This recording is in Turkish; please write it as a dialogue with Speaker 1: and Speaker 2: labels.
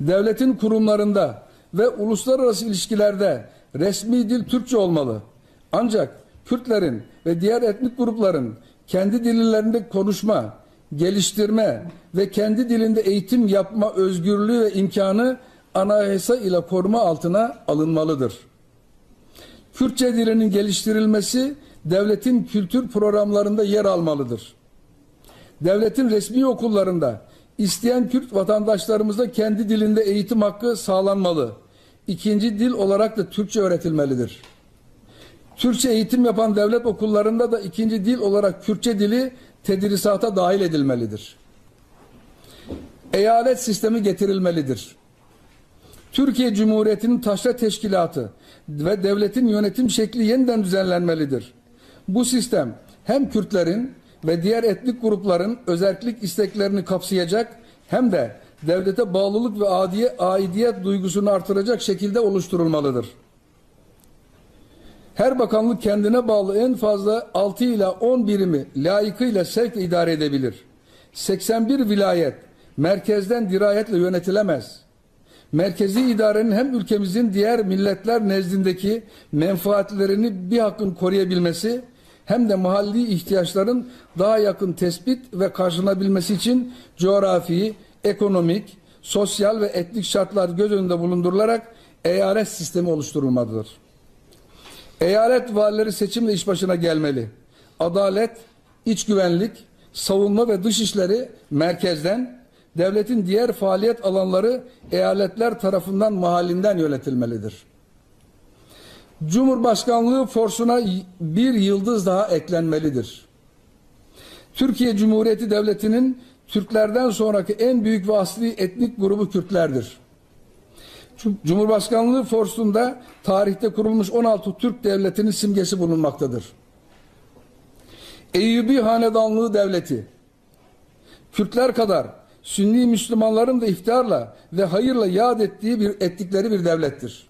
Speaker 1: devletin kurumlarında ve uluslararası ilişkilerde resmi dil Türkçe olmalı. Ancak Kürtlerin ve diğer etnik grupların kendi dillerinde konuşma, geliştirme ve kendi dilinde eğitim yapma özgürlüğü ve imkanı anayasa ile koruma altına alınmalıdır. Kürtçe dilinin geliştirilmesi devletin kültür programlarında yer almalıdır. Devletin resmi okullarında isteyen Kürt vatandaşlarımıza kendi dilinde eğitim hakkı sağlanmalı. İkinci dil olarak da Türkçe öğretilmelidir. Türkçe eğitim yapan devlet okullarında da ikinci dil olarak Kürtçe dili tedrisata dahil edilmelidir. Eyalet sistemi getirilmelidir. Türkiye Cumhuriyeti'nin taşra teşkilatı ve devletin yönetim şekli yeniden düzenlenmelidir. Bu sistem hem Kürtlerin ve diğer etnik grupların özellik isteklerini kapsayacak hem de devlete bağlılık ve adiye, aidiyet duygusunu artıracak şekilde oluşturulmalıdır. Her bakanlık kendine bağlı en fazla 6 ila 10 birimi layıkıyla sevk idare edebilir. 81 vilayet merkezden dirayetle yönetilemez. Merkezi idarenin hem ülkemizin diğer milletler nezdindeki menfaatlerini bir hakkın koruyabilmesi hem de mahalli ihtiyaçların daha yakın tespit ve karşılanabilmesi için coğrafi, ekonomik, sosyal ve etnik şartlar göz önünde bulundurularak eyalet sistemi oluşturulmalıdır. Eyalet valileri seçimle iş başına gelmeli. Adalet, iç güvenlik, savunma ve dışişleri merkezden, devletin diğer faaliyet alanları eyaletler tarafından mahallinden yönetilmelidir. Cumhurbaşkanlığı forsuna bir yıldız daha eklenmelidir. Türkiye Cumhuriyeti Devleti'nin Türklerden sonraki en büyük ve asli etnik grubu Kürtlerdir. Cumhurbaşkanlığı forsunda tarihte kurulmuş 16 Türk devletinin simgesi bulunmaktadır. Eyyubi Hanedanlığı Devleti, Kürtler kadar Sünni Müslümanların da iftiharla ve hayırla yad ettiği bir ettikleri bir devlettir.